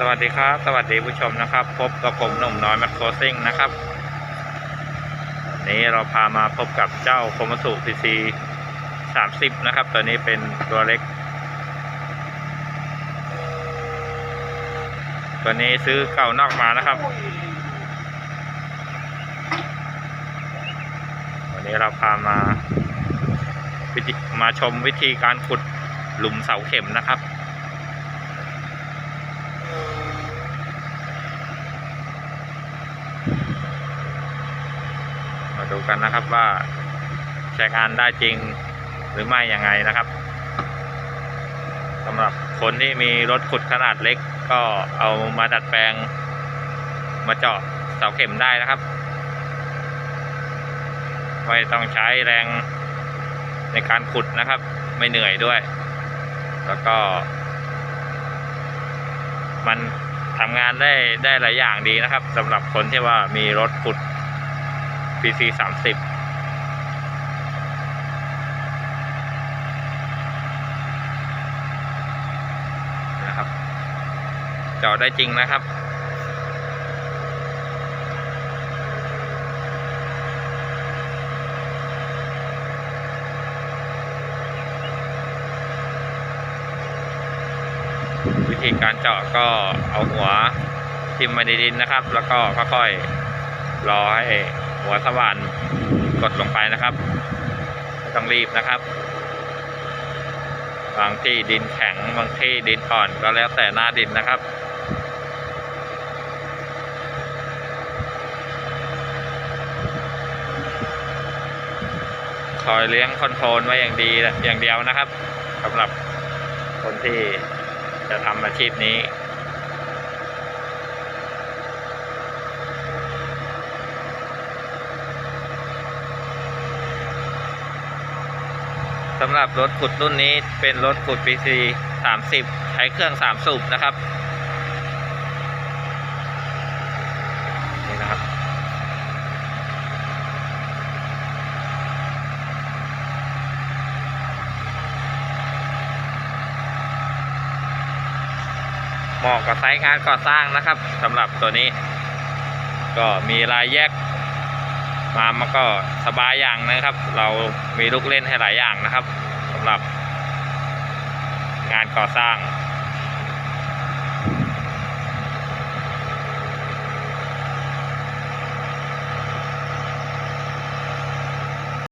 สวัสดีครับ สวัสดีผู้ชมนะครับ พบกับผมหนุ่มน้อยแมคโครซิ่งนะครับนี้เราพามาพบกับเจ้าโคมสุพีซีสามสิบนะครับ ตัวนี้เป็นตัวเล็ก ตัวนี้ซื้อเก่านอกมานะครับวันนี้เราพามามาชมวิธีการขุดหลุมเสาเข็มนะครับ มาดูกันนะครับว่าใช้งานได้จริงหรือไม่ยังไงนะครับสำหรับคนที่มีรถขุดขนาดเล็ก ก็เอามาดัดแปลง มาเจาะเสาเข็มได้นะครับ ไม่ต้องใช้แรงในการขุดนะครับ ไม่เหนื่อยด้วย แล้วก็ มัน ทำงานได้ได้หลายอย่างดีนะครับสำหรับคนที่ว่ามีรถขุด PC สามสิบนะครับเจาะได้จริงนะครับ วิธีการเจาะก็เอาหัวทิ่มมาในดินนะครับ แล้วก็ค่อยๆรอให้หัวสว่านกดลงไปนะครับต้องรีบนะครับ บางที่ดินแข็งบางที่ดินอ่อนก็แล้วแต่หน้าดินนะครับคอยเลี้ยงคอนโทรลไว้อย่างดีอย่างเดียวนะครับสำหรับคนที่ จะทำอาชีพนี้ สำหรับรถขุดรุ่นนี้เป็นรถขุด PC 30 ใช้เครื่อง 3 สูบนะครับ นี่นะครับ เห มาะกับไซต์งานก่อสร้างนะครับสำหรับตัวนี้ ก็มีรายแยก มามันก็สบายอย่างนะครับ เรามีลูกเล่นให้หลายอย่างนะครับสำหรับงานก่อสร้าง